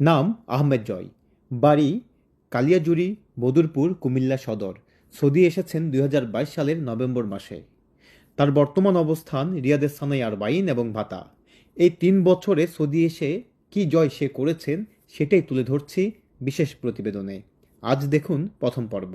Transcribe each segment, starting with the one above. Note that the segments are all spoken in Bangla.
নাম আহমেদ জয়। বাড়ি কালিয়াজুরি বদুরপুর কুমিল্লা সদর। সৌদি এসেছেন দুই হাজার বাইশ সালের নভেম্বর মাসে। তার বর্তমান অবস্থান রিয়াদের সানাই আরবাইন এবং ভাতা। এই তিন বছরে সৌদি এসে কি জয় সে করেছেন সেটাই তুলে ধরছি বিশেষ প্রতিবেদনে। আজ দেখুন প্রথম পর্ব।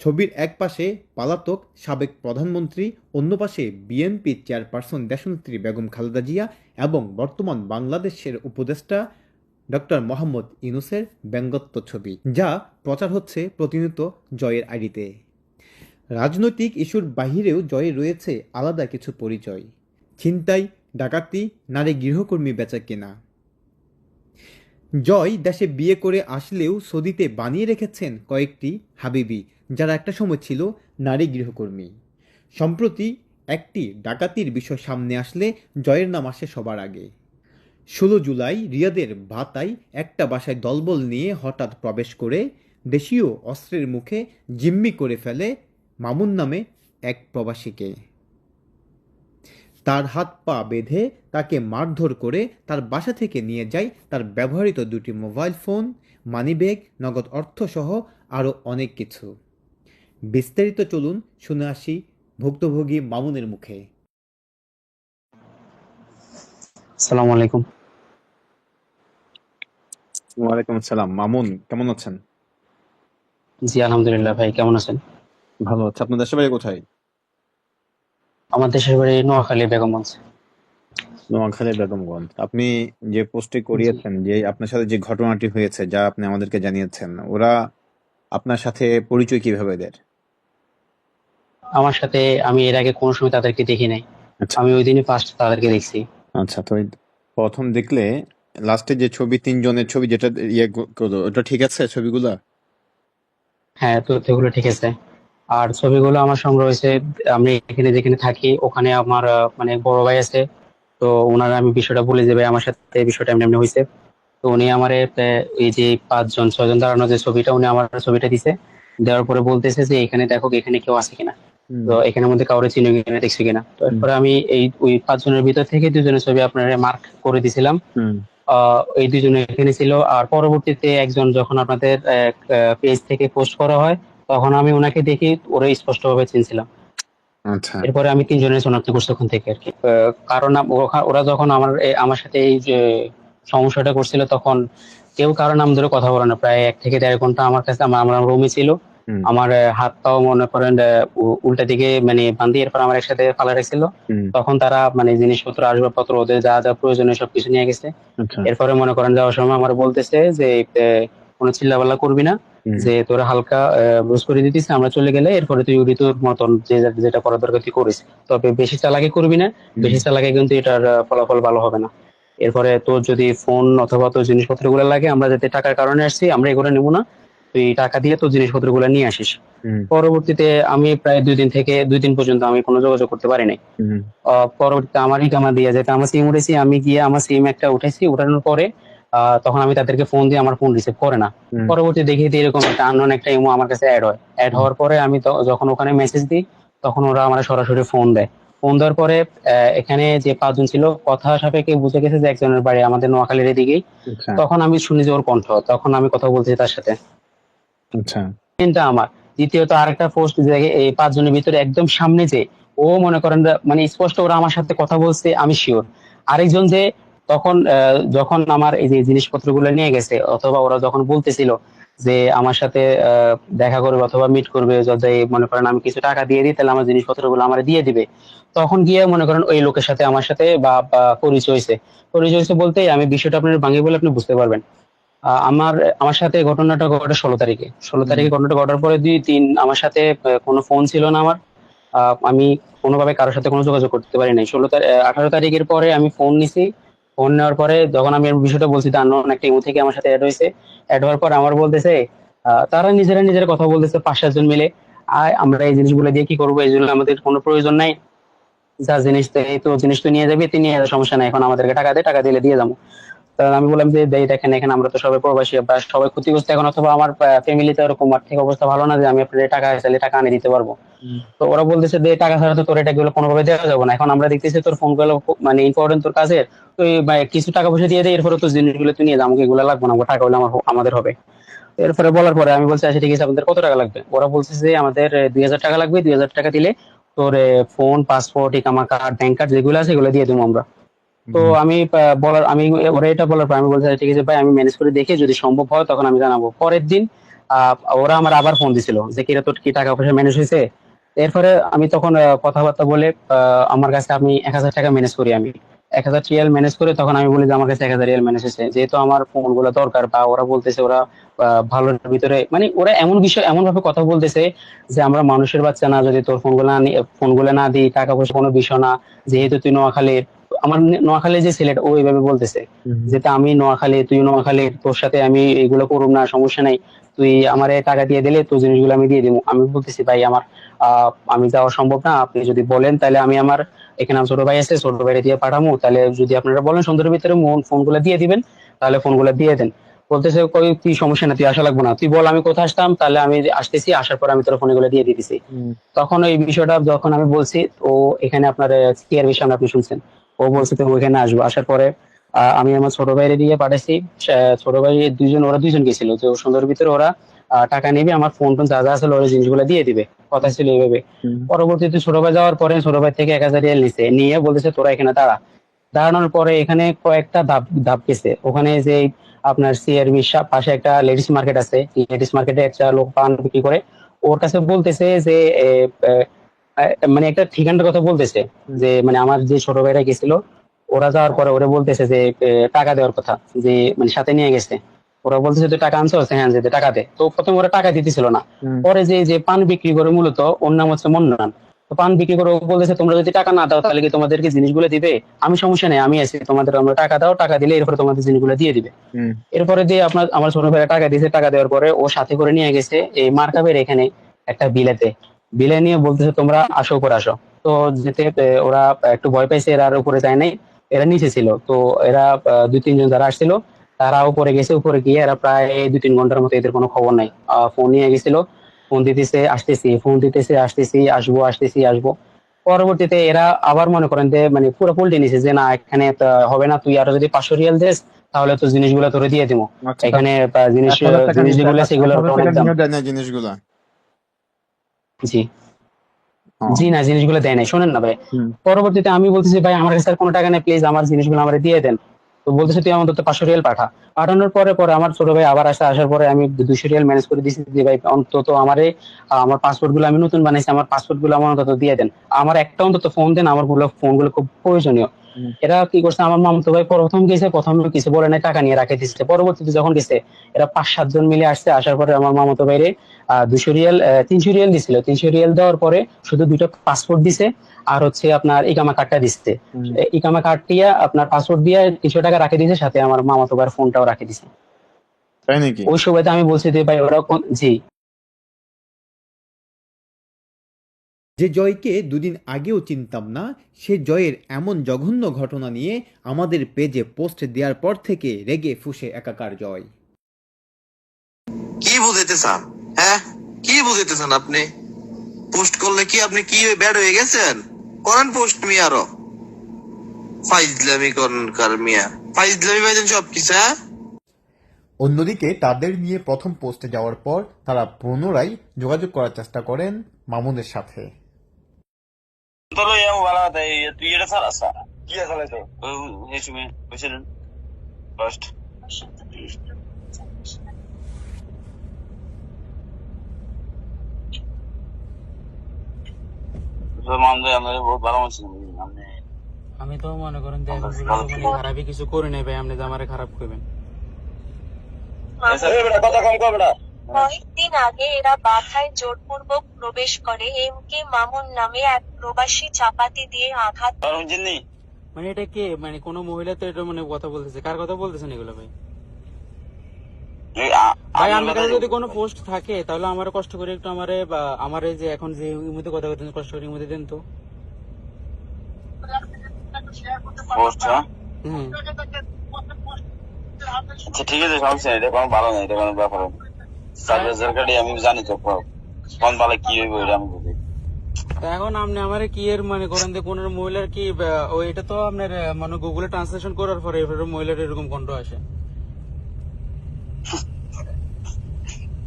ছবির এক পাশে পালাতক সাবেক প্রধানমন্ত্রী, অন্য পাশে বিএনপি চেয়ারপারসন দেশনেত্রী বেগম খালেদা জিয়া এবং বর্তমান বাংলাদেশের উপদেষ্টা ডক্টর মোহাম্মদ ইউনুসের ব্যঙ্গত্ব ছবি, যা প্রচার হচ্ছে প্রতিনিয়ত জয়ের আইডিতে। রাজনৈতিক ইস্যুর বাহিরেও জয়ে রয়েছে আলাদা কিছু পরিচয়। ছিনতাই, ডাকাতি, নারী গৃহকর্মী বেচা কেনা। জয় দেশে বিয়ে করে আসলেও সৌদিতে বানিয়ে রেখেছেন কয়েকটি হাবিবি, যারা একটা সময় ছিল নারী গৃহকর্মী। সম্প্রতি একটি ডাকাতির বিষয় সামনে আসলে জয়ের নাম আসে সবার আগে। ষোলো জুলাই রিয়াদের ভাতায় একটা বাসায় দলবল নিয়ে হঠাৎ প্রবেশ করে দেশীয় অস্ত্রের মুখে জিম্মি করে ফেলে মামুন নামে এক প্রবাসীকে। তার হাত পা বেঁধে তাকে মারধর করে তার বাসা থেকে নিয়ে যায় তার ব্যবহৃত দুটি মোবাইল ফোন, মানিব্যাগ, নগদ অর্থসহ আরও অনেক কিছু। বিস্তারিত চলুন শুনে আসি ভুক্তভোগী মামুনের মুখে। আলাইকুম। ওয়ালাইকুম আসসালাম। মামুন কেমন আছেন? জি আলহামদুলিল্লাহ ভাই কেমন আছেন? ভালো আছে। আপনার দেশের বাড়ি কোথায়? আমার দেশের বাড়ি নোয়াখালী বেগমগঞ্জ। নোয়াখালী বেগমগঞ্জ। আপনি যে পোস্টে করিয়েছেন যে আপনার সাথে যে ঘটনাটি হয়েছে যা আপনি আমাদেরকে জানিয়েছেন ওরা আপনার সাথে পরিচয় কীভাবে এদের আমার সাথে আমি এর আগে কোনো সময় তাদেরকে দেখি নাই। আচ্ছা। আমি ওই দিনই ফার্স্ট তাদেরকে দেখছি। আচ্ছা তো প্রথম দেখলে লাস্টে যে ছবি, তিনজনের ছবি যেটা ইয়ে করল ওটা ঠিক আছে ছবিগুলা? হ্যাঁ তথ্যগুলো ঠিক আছে। আর ছবিগুলো আমার সংগ্রহ হয়েছে, আমি এখানে যেখানে থাকি, ওখানে আমার মানে বড় ভাই আছে, তো ওনার আমি বিষয়টা বলে যাবে আমার সাথে বিষয়টা এমনি এমনি হয়েছে। তো উনি আমার এই যে পাঁচজন, ছয়জন দাঁড়ানো যে ছবিটা, উনি আমার ছবিটা দিছে। দেওয়ার পরে বলতেছে যে, এখানে দেখো, এখানে কেউ আছে কিনা? তো এখানের মধ্যে কাউরে চিনে কিনা দেখছি কিনা। তো এরপরে আমি এই ওই পাঁচজনের ভিতর থেকে দুজনের ছবি আপনার মার্ক করে দিছিলাম। এই দুজনে এখানে ছিল। আর পরবর্তীতে একজন যখন আপনাদের পেজ থেকে পোস্ট করা হয় তখন আমি ওনাকে দেখি ওরা স্পষ্টভাবে চিনছিলাম। আচ্ছা। এরপরে আমি তিনজনের শনাক্ত করছি ওখান থেকে আর কি। কারণ ওরা যখন আমার আমার সাথে এই যে সমস্যাটা করছিল তখন কেউ কারও নাম ধরে কথা বলে না। প্রায় এক থেকে দেড় ঘণ্টা আমার কাছে আমার রুমে ছিল। আমার আহ, হাত পাও মনে করেন উল্টা দিকে মানে বান্ধি এরপর আমার একসাথে ফালা রাখছিল তখন তারা মানে জিনিসপত্র আসবাবপত্র ওদের যা যা প্রয়োজনীয় সবকিছু নিয়ে গেছে। আচ্ছা। এরপরে মনে করেন যাওয়ার সময় আমার বলতেছে যে কোনো চিল্লাপাল্লা করবি না। যে তোরা হালকা বুঝ করে দিতিস আমরা চলে গেলে এরপরে তুই ওটি তোর মতন যে যেটা করার দরকার তুই করিস। তবে বেশি চালাকি করবি না। বেশি চালাকি কিন্তু এটার ফলাফল ভালো হবে না। এরপরে তোর যদি ফোন অথবা তোর জিনিসপত্রগুলো লাগে আমরা যাতে টাকার কারণে আসছি আমরা এগুলো নেব না। তুই টাকা দিয়ে তোর জিনিসপত্রগুলো নিয়ে আসিস। পরবর্তীতে আমি প্রায় দুই দিন থেকে দুই দিন পর্যন্ত আমি কোনো যোগাযোগ করতে পারি নাই। পরবর্তীতে আমারই কামা দিয়ে যেতে আমার সিম উঠেছি আমি গিয়ে আমার সিম একটা উঠেছি উঠানোর পরে তখন আমি তাদেরকে ফোন দিয়ে আমার ফোন রিসিভ করে না। পরবর্তী দেখি এরকম একটা আননোন একটা ইমো আমার কাছে অ্যাড হয়। অ্যাড হওয়ার পরে আমি যখন ওখানে মেসেজ দিই তখন ওরা আমার সরাসরি ফোন দেয়। ফোন দেওয়ার পরে এখানে যে পাঁচজন ছিল কথা সাপেক্ষে বুঝে গেছে যে একজনের বাড়ি আমাদের নোয়াখালীর এদিকেই। আচ্ছা। তখন আমি শুনি যে ওর কণ্ঠ তখন আমি কথা বলছি তার সাথে। আচ্ছা। আমার। দ্বিতীয়ত আরেকটা পোস্ট যে এই পাঁচজনের ভিতরে একদম সামনে যে ও মনে করেন মানে স্পষ্ট ওরা আমার সাথে কথা বলছে, আমি শিওর আরেকজন যে তখন যখন আমার এই যে জিনিসপত্রগুলো নিয়ে গেছে, অথবা ওরা যখন বলতেছিল যে আমার সাথে দেখা করবে অথবা মিট করবে যদি মনে করেন আমি কিছু টাকা দিয়ে দিই, তাহলে আমার জিনিসপত্রগুলো আমার দিয়ে দিবে। তখন গিয়ে মনে করেন ওই লোকের সাথে আমার সাথে বা পরিচয় হয়েছে। পরিচয় হয়েছে বলতে আমি বিষয়টা আপনার ভাঙি বলে আপনি বুঝতে পারবেন। আমার আমার সাথে ঘটনাটা ঘটে ষোলো তারিখে। ষোলো তারিখে ঘটনাটা ঘটার পরে দুই তিন আমার সাথে কোনো ফোন ছিল না আমার। আমি কোনোভাবে কারোর সাথে কোনো যোগাযোগ করতে পারি নাই। ষোলো তারিখ আঠারো তারিখের পরে আমি ফোন নিছি। ফোন নেওয়ার পরে যখন আমি বিষয়টা বলছি তার একটা ইমো থেকে আমার সাথে অ্যাড হয়েছে। অ্যাড হওয়ার পর আমার বলতেছে আহ, তারা নিজেরা নিজেরা কথা বলতেছে পাঁচ সাতজন মিলে। আর আমরা এই জিনিসগুলো দিয়ে কি করব? এই জন্য আমাদের কোনো প্রয়োজন নাই। যা জিনিস তো এই তো জিনিস তো নিয়ে যাবি তিনি সমস্যা নাই। এখন আমাদেরকে টাকা দে টাকা দিলে দিয়ে যাব। তা আমি বললাম যে দেই দেখেন এখানে আমরা তো সবাই প্রবাসী বা সবাই ক্ষতিগ্রস্ত এখন অথবা আমার ফ্যামিলিতে ওরকম আর্থিক অবস্থা ভালো না যে আমি আপনাদের টাকা চাইলে টাকা আনে দিতে পারব। তো ওরা বলতেছে যে টাকা ছাড়া তো তোর এটা গুলো কোনোভাবে দেওয়া যাবে না। এখন আমরা দেখতেছি তোর ফোনগুলো মানে ইম্পর্টেন্ট তোর কাছে। তুই কিছু টাকা পয়সা দিয়ে দে এরপরে তোর জিনিসগুলো তুই নিয়ে যা আমাকে এগুলো লাগবে না টাকা হলে আমার আমাদের হবে। এরপরে বলার পরে আমি বলছি আচ্ছা ঠিক আছে আপনাদের কত টাকা লাগবে? ওরা বলছে যে আমাদের দুই হাজার টাকা লাগবে দুই হাজার টাকা দিলে তোর ফোন পাসপোর্ট ইকামা কার্ড ব্যাংক কার্ড যেগুলো আছে এগুলো দিয়ে দেবো আমরা। তো আমি বলার আমি ওরা এটা বলার পর আমি বলছি আচ্ছা, ঠিক আছে ভাই আমি ম্যানেজ করে দেখে যদি সম্ভব হয় তখন আমি জানাব। পরের দিন ওরা আমার আবার ফোন দিছিল যে কিরা তোর কি টাকা পয়সা ম্যানেজ হয়েছে? এরপরে আমি তখন কথাবার্তা বলে আমার কাছে আমি এক হাজার টাকা ম্যানেজ করি আমি। এক হাজার রিয়াল ম্যানেজ করে তখন আমি বলি যে আমার কাছে এক হাজার রিয়াল ম্যানেজ হয়েছে। যেহেতু আমার ফোনগুলো দরকার বা ওরা বলতেছে ওরা ভালোর ভিতরে মানে ওরা এমন বিষয় এমন ভাবে কথা বলতেছে যে আমরা মানুষের বাচ্চা না যদি তোর ফোনগুলো না নি- ফোনগুলো না দিই টাকা পয়সা কোনো বিষয় না। যেহেতু তুই নোয়াখালীর আমার নোয়াখালী যে ছেলেটা ও এইভাবে বলতেছে যেটা আমি নোয়াখালী তুই নোয়াখালী তোর সাথে আমি এগুলো করুম না সমস্যা নাই। তুই আমার টাকা দিয়ে দিলে তোর জিনিসগুলো আমি দিয়ে দিব আমি বলতেছি ভাই আমার আমি যাওয়া সম্ভব না। আপনি যদি বলেন তাহলে আমি আমার এখানে ছোট ভাই আছে ছোট ভাইরে দিয়ে পাঠাবো তাহলে যদি আপনারা বলেন সুন্দরের ভিতরে ফোনগুলো দিয়ে দিবেন তাহলে ফোনগুলো দিয়ে দেন। বলতেছে কই কি সমস্যা না তুই আসা লাগবে না। তুই বল আমি কোথায় আসতাম তাহলে আমি আসতেছি আসার পর আমি তোর ফোনগুলো দিয়ে দিতেছি। তখন ওই বিষয়টা যখন আমি বলছি ও এখানে আপনার কেয়ার বিষয় আপনি শুনছেন? ও বলছে তো ওইখানে আসব। আসার পরে আমি আমার ছোট ভাইরে দিয়ে পাঠাইছি। ছোট ভাই দুইজন ওরা দুইজন গেছিল। সুন্দর ভিতরে ওরা টাকা নেবে আমার ফোন টোন যা যা আছে ওরা জিনিসগুলো দিয়ে দিবে। কথা ছিল এইভাবে। পরবর্তীতে ছোট ভাই যাওয়ার পরে ছোট ভাই থেকে এক হাজার রিয়াল নিছে। নিয়ে বলতেছে তোরা এখানে দাঁড়া। দাঁড়ানোর পরে এখানে কয়েকটা ধাপ ধাপ গেছে। ওখানে যে আপনার সিআরবি পাশে একটা লেডিস মার্কেট আছে। লেডিস মার্কেটে একটা লোক পান বিক্রি করে। ওর কাছে বলতেছে যে মানে একটা ঠিকানার কথা বলতেছে যে মানে আমার যে ছোট ভাইরা গেছিল ওরা যাওয়ার পরে ওরা বলতেছে যে টাকা দেওয়ার কথা যে মানে সাথে নিয়ে গেছে। ওরা বলতেছে তুই টাকা আনছো? হ্যাঁ যে টাকা দে। তো প্রথমে ওরা টাকা দিতেছিল না। পরে যে যে পান বিক্রি করে মূলত ওর নাম হচ্ছে মন্নান। তো পান বিক্রি করে ও বলতেছে তোমরা যদি টাকা না দাও তাহলে কি তোমাদেরকে জিনিসগুলো দিবে? আমি সমস্যা নেই আমি আছি তোমাদের আমরা টাকা দাও টাকা দিলে এরপরে তোমাদের জিনিসগুলো দিয়ে দিবে। এরপরে দিয়ে আপনার আমার ছোট ভাইরা টাকা দিয়েছে টাকা দেওয়ার পরে ও সাথে করে নিয়ে গেছে এই মার্কাবের এখানে একটা বিলেতে। বিলে নিয়ে বলতেছে তোমরা আসো উপরে আসো। তো যেতে ওরা একটু ভয় পাইছে এরা আর উপরে যায় নাই। এরা নিচে ছিল। তো এরা দুই তিনজন যারা আসছিল তারা উপরে গেছে। উপরে গিয়ে এরা প্রায় দুই তিন ঘণ্টার মতো এদের কোনো খবর নাই। ফোন নিয়ে গেছিল। ফোন দিতেছে আসতেছি। ফোন দিতেছে আসতেছি আসব আসতেছি আসব। পরবর্তীতে এরা আবার মনে করেন যে মানে পুরো পল্টে নিছে যে না এখানে হবে না। তুই আরও যদি পাঁচশো রিয়াল দেস তাহলে তো জিনিসগুলো তোরে দিয়ে দিব। আচ্ছা, এখানে জিনিস এক হাজার জিনিস নিতে- সেগুলো অনেক দাম জিনিসগুলা? জি। জি না জিনিসগুলো দেয় নাই। শোনেন না ভাই। পরবর্তীতে আমি বলতেছি ভাই আমার কাছে কোনো টাকা নেই প্লিজ আমার জিনিসগুলো আমার দিয়ে দেন। তো বলতেছে তুই আমার পাঁচশো রিয়াল পাঠা। পাঠানোর পরে পরে আমার ছোট ভাই আবার আসে আসার পরে আমি দুশো রিয়াল ম্যানেজ করে দিচ্ছি যে ভাই অন্তত আমারে আমার পাসপোর্টগুলো আমি নতুন বানাইছি আমার পাসপোর্টগুলো আমার অন্তত দিয়ে দেন। আমার একটা অন্তত ফোন দেন আমারগুলো ফোনগুলো খুব প্রয়োজনীয়। এরা কি করছে? আমার মামতো ভাই প্রথম গেছে প্রথম কিছু বলে নাই টাকা নিয়ে রাখে দিচ্ছে পরবর্তীতে যখন গেছে এরা পাঁচ সাতজন মিলে আসছে আসার পরে আমার মামাতো ভাইরে দুশো রিয়াল তিনশো রিয়াল দিছিল। তিনশো রিয়াল দেওয়ার পরে শুধু দুটো পাসপোর্ট দিছে আর হচ্ছে আপনার ইকামা কার্ডটা দিচ্ছে ইকামা কার্ড দিয়ে আপনার পাসপোর্ট দিয়ে কিছু টাকা রাখে দিয়েছে সাথে আমার মামাতো ভাইয়ের ফোনটাও রাখে দিছে। ওই সময়তে আমি বলছি যে ভাই ওরা জি। যে জয়কে দুদিন আগেও চিনতাম না সে জয়ের এমন জঘন্য ঘটনা নিয়ে আমাদের পেজে পোস্ট দেওয়ার পর থেকে রেগে ফুসে একাকার জয়। কি বুঝাইতে চান হ্যাঁ? কি বুঝাইতে চান আপনি? পোস্ট করলে কি আপনি কি ব্যাড হয়ে গেছেন? করেন পোস্ট মি আরও। ফাইজলামি করেন কার মিয়া? ফাইজলামি পাইছেন সব কিছু হ্যাঁ? অন্যদিকে তাদের নিয়ে প্রথম পোস্টে যাওয়ার পর তারা পুনরায় যোগাযোগ করার চেষ্টা করেন মামুনের সাথে। Solo wala sa. Kiya sala to. Me. Question first. আমি তো মনে করেন। মানে খারাপই কিছু করি নাই ভাই আপনি যে আমারে খারাপ করবেন কথা কম কর বেটা কয়েকদিন আগে এরা বাধায় জোরপূর্বক প্রবেশ করে এম কে মামুন নামে এক প্রবাসী চাপাতি দিয়ে আঘাত মানে এটা কে? মানে কোন মহিলা তো এটা মানে কথা বলতেছে। কার কথা বলতেছেন এগুলো ভাই? ভাই আমার কাছে যদি কোনো পোস্ট থাকে তাহলে আমার কষ্ট করে একটু আমারে বা আমারে যে এখন যে মধ্যে কথা বলতেছেন কষ্ট করে মধ্যে দেন তো। পোস্ট হ্যাঁ? আচ্ছা ঠিক আছে সমস্যা নেই এটা কোনো ভালো নেই এটা কোনো ব্যাপার আমি জানি তো কোন ভালো কি হইব এটা আমি বুঝি। এখন আপনি আমারে কি এর মানে করেন যে কোন মহিলার কি ও এটা তো আপনার মানে গুগলে ট্রান্সলেশন করার পরে এবারে মহিলার এরকম কণ্ঠ আসে।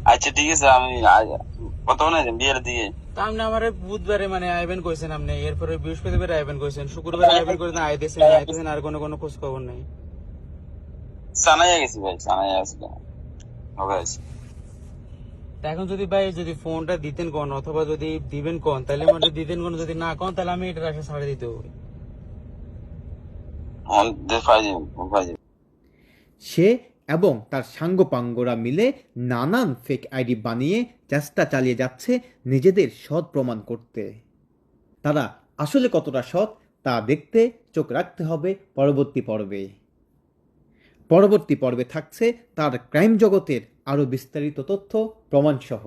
আচ্ছা ঠিক আছে আমি আজ- কত না বিয়ের দিকে। আপনি আমারে বুধবারে মানে আইবেন কইছেন আপনি এরপরে বৃহস্পতিবার আইবেন কইছেন শুক্রবার আইবেন কইছেন আইতেছেন আইতেছেন আর কোনো কোনো খোঁজ খবর নাই। সানাইয়া গেছি ভাই সানাইয়া গেছি। হবে আছে এখন যদি ভাই যদি ফোনটা দিতেন কোন অথবা যদি দিবেন কোন তাহলে মানে দিতেন কোন যদি না কোন তাহলে আমি এটা রাখে ছাড়ে দিতে হবে। ফাইজি সে এবং তার সাঙ্গপাঙ্গরা মিলে নানান ফেক আইডি বানিয়ে চেষ্টা চালিয়ে যাচ্ছে নিজেদের সৎ প্রমাণ করতে। তারা আসলে কতটা সৎ তা দেখতে চোখ রাখতে হবে পরবর্তী পর্বে। পরবর্তী পর্বে থাকছে তার ক্রাইম জগতের আরও বিস্তারিত তথ্য প্রমাণসহ।